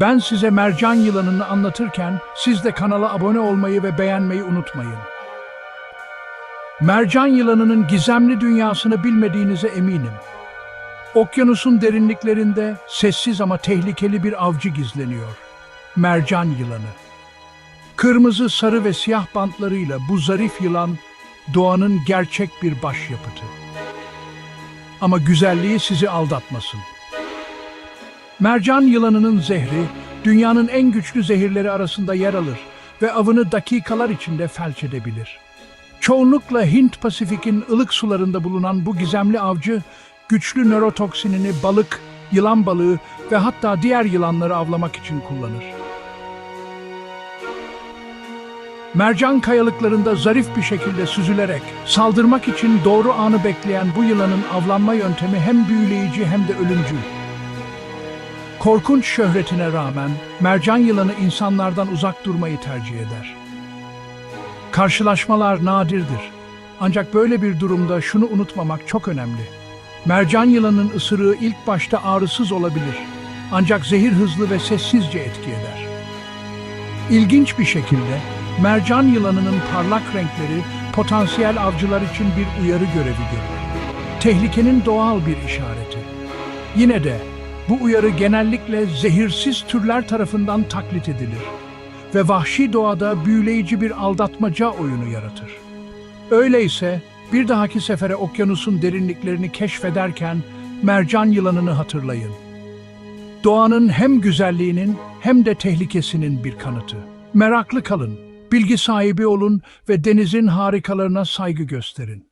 Ben size mercan yılanını anlatırken siz de kanala abone olmayı ve beğenmeyi unutmayın. Mercan yılanının gizemli dünyasını bilmediğinize eminim. Okyanusun derinliklerinde sessiz ama tehlikeli bir avcı gizleniyor. Mercan yılanı. Kırmızı, sarı ve siyah bantlarıyla bu zarif yılan doğanın gerçek bir başyapıtı. Ama güzelliği sizi aldatmasın. Mercan yılanının zehri dünyanın en güçlü zehirleri arasında yer alır ve avını dakikalar içinde felç edebilir. Çoğunlukla Hint Pasifik'in ılık sularında bulunan bu gizemli avcı güçlü nörotoksinini balık, yılan balığı ve hatta diğer yılanları avlamak için kullanır. Mercan kayalıklarında zarif bir şekilde süzülerek saldırmak için doğru anı bekleyen bu yılanın avlanma yöntemi hem büyüleyici hem de ölümcül. Korkunç şöhretine rağmen mercan yılanı insanlardan uzak durmayı tercih eder. Karşılaşmalar nadirdir. Ancak böyle bir durumda şunu unutmamak çok önemli. Mercan yılanın ısırığı ilk başta ağrısız olabilir. Ancak zehir hızlı ve sessizce etki eder. İlginç bir şekilde mercan yılanının parlak renkleri potansiyel avcılar için bir uyarı görevi görür. Tehlikenin doğal bir işareti. Yine de bu uyarı genellikle zehirsiz türler tarafından taklit edilir ve vahşi doğada büyüleyici bir aldatmaca oyunu yaratır. Öyleyse bir dahaki sefere okyanusun derinliklerini keşfederken mercan yılanını hatırlayın. Doğanın hem güzelliğinin hem de tehlikesinin bir kanıtı. Meraklı kalın, bilgi sahibi olun ve denizin harikalarına saygı gösterin.